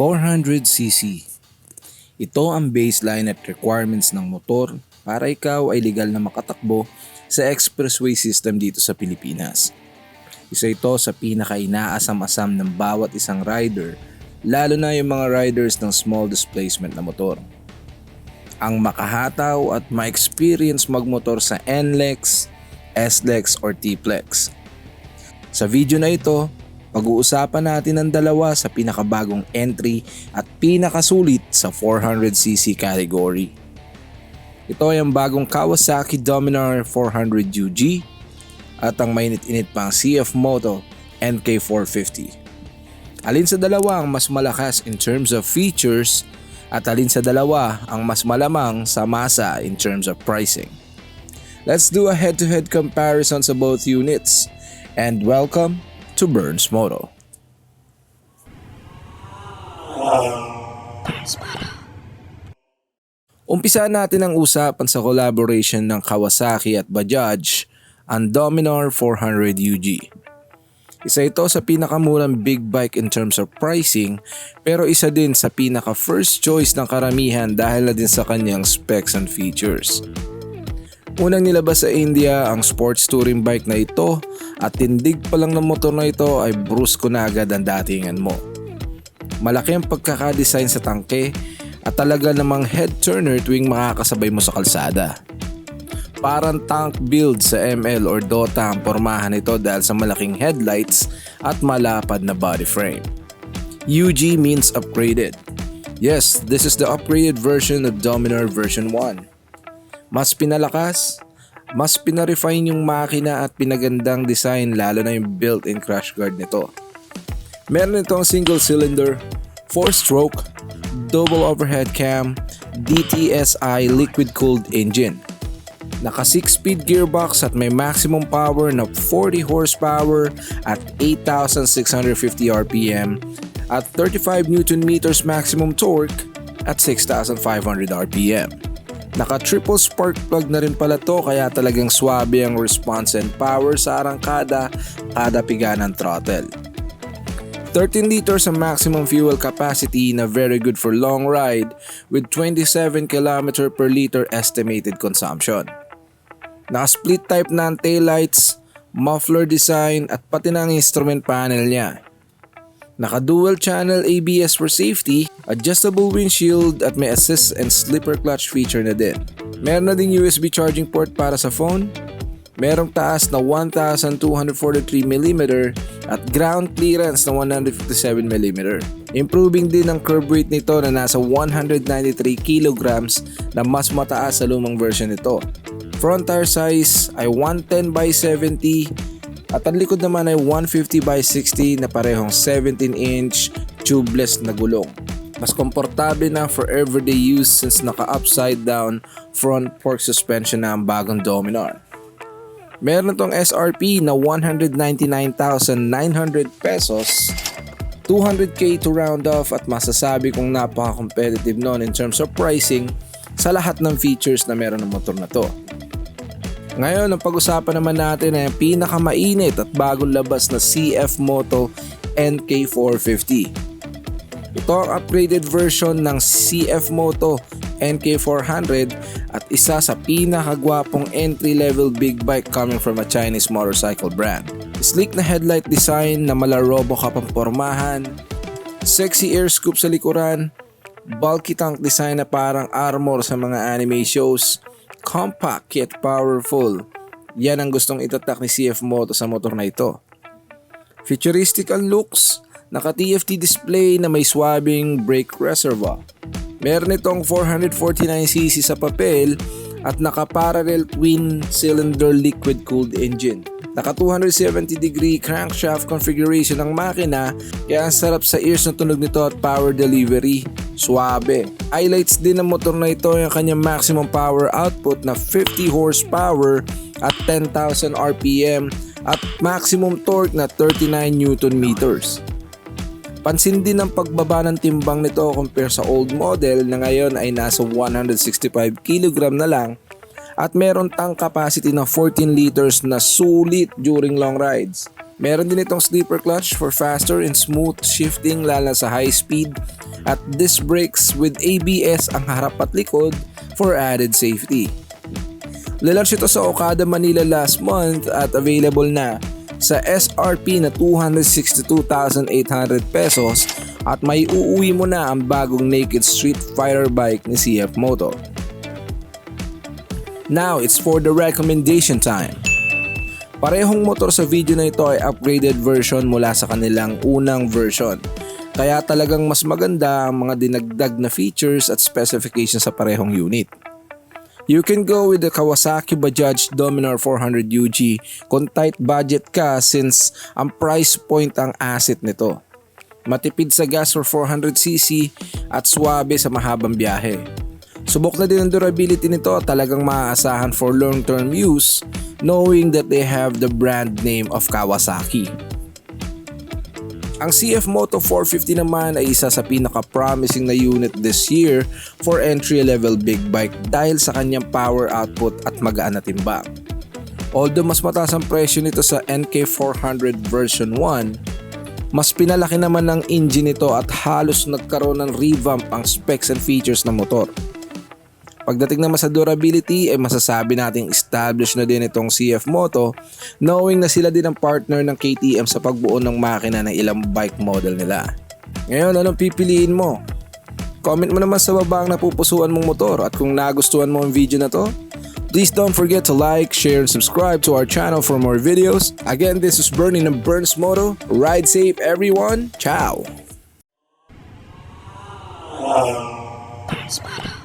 400cc. Ito ang baseline at requirements ng motor para ikaw ay legal na makatakbo sa expressway system dito sa Pilipinas. Isa ito sa pinaka-inaasam-asam ng bawat isang rider, lalo na yung mga riders ng small displacement na motor. Ang makahataw at ma-experience magmotor sa NLEX, SLEX or T-Plex. Sa video na ito, pag-uusapan natin ang dalawa sa pinakabagong entry at pinakasulit sa 400cc category. Ito ay ang bagong Kawasaki Dominar 400 UG at ang mainit-init pang CF Moto NK450. Alin sa dalawa ang mas malakas in terms of features at alin sa dalawa ang mas malamang sa masa in terms of pricing. Let's do a head-to-head comparison sa both units and welcome to Burns Moto. Umpisa natin ang usapan sa collaboration ng Kawasaki at Bajaj, ang Dominar 400 UG. Isa ito sa pinakamurang big bike in terms of pricing pero isa din sa pinaka first choice ng karamihan dahil na din sa kanyang specs and features. Unang nilabas sa India ang sports touring bike na ito at tindig pa lang ng motor na ito ay brusko na agad ang datingan mo. Malaki ang pagkakadesign sa tangke at talaga namang head turner tuwing makakasabay mo sa kalsada. Parang tank build sa ML or Dota ang pormahan nito dahil sa malaking headlights at malapad na body frame. UG means upgraded. Yes, this is the upgraded version of Dominar version 1. Mas pinalakas, mas pinarefine yung makina at pinagandang design lalo na yung built-in crash guard nito. Meron itong single cylinder, 4-stroke, double overhead cam, DTSI liquid cooled engine. Naka 6-speed gearbox at may maximum power na 40 horsepower at 8,650 RPM at 35 Newton meters maximum torque at 6,500 RPM. Naka triple spark plug na rin pala to kaya talagang swabe ang response and power sa arangkada kada piga ng throttle. 13 liters ang maximum fuel capacity na very good for long ride with 27 km per liter estimated consumption. Naka-split type na ang taillights, muffler design at pati na ang instrument panel niya. Naka-dual channel ABS for safety, adjustable windshield at may assist and slipper clutch feature na din. Meron na din USB charging port para sa phone, merong taas na 1243mm at ground clearance na 157mm. Improving din ang curb weight nito na nasa 193 kg na mas mataas sa lumang version nito. Front tire size ay 110 by 70 at ang likod naman ay 150 by 60 na parehong 17 inch tubeless na gulong. Mas komportable na for everyday use since naka upside down front fork suspension na ang bagong Dominar. Meron itong SRP na 199,900 pesos 200k to round off at masasabi kong napaka-competitive noon in terms of pricing sa lahat ng features na meron ng motor na to. Ngayon, ang pag-usapan naman natin ay ang pinakamainit at bagong labas na CF Moto NK450. Ito ang upgraded version ng CF Moto NK400 at isa sa pinakagwapong entry-level big bike coming from a Chinese motorcycle brand. Sleek na headlight design na mala Robocop ang pormahan, sexy air scoop sa likuran, bulky tank design na parang armor sa mga anime shows, compact yet powerful. Yan ang gustong itatak ni CF Moto sa motor na ito. Futuristic ang looks, naka TFT display na may swabbing brake reservoir. Meron itong 449cc sa papel at naka-parallel twin cylinder liquid cooled engine. Naka 270 degree crankshaft configuration ng makina kaya ang sarap sa ears ng tunog nito at power delivery. Suabe. Highlights din ng motor na ito yung kanyang maximum power output na 50 horsepower at 10,000 RPM at maximum torque na 39 Newton meters. Pansin din ang pagbaba ng timbang nito compare sa old model na ngayon ay nasa 165 kg na lang at meron tank capacity na 14 liters na sulit during long rides. Meron din itong sleeper clutch for faster and smooth shifting lalo sa high speed at disc brakes with ABS ang harap at likod for added safety. Launch ito sa Okada Manila last month at available na sa SRP na 262,800 pesos at may uuwi mo na ang bagong Naked Street Fighter bike ni CF Moto. Now it's for the recommendation time. Parehong motor sa video na ito ay upgraded version mula sa kanilang unang version. Kaya talagang mas maganda ang mga dinagdag na features at specifications sa parehong unit. You can go with the Kawasaki Bajaj Dominar 400 UG kung tight budget ka since ang price point ang asset nito. Matipid sa gas for 400cc at swabe sa mahabang biyahe. Subok na din ang durability nito talagang maaasahan for long-term use knowing that they have the brand name of Kawasaki. Ang CF Moto 450 naman ay isa sa pinaka-promising na unit this year for entry-level big bike dahil sa kanyang power output at magaan na timbang. Although mas mataas ang presyo nito sa NK400 version 1, mas pinalaki naman ng engine nito at halos nagkaroon ng revamp ang specs and features ng motor. Pagdating naman sa durability ay masasabi nating established na din itong CF Moto knowing na sila din ang partner ng KTM sa pagbuo ng makina ng ilang bike model nila. Ngayon anong pipiliin mo? Comment mo naman sa baba ang napupusuan mong motor at kung nagustuhan mo ang video na to, please don't forget to like, share, and subscribe to our channel for more videos. Again, this is Bernie ng Burns Moto. Ride safe everyone. Ciao! Burns Moto.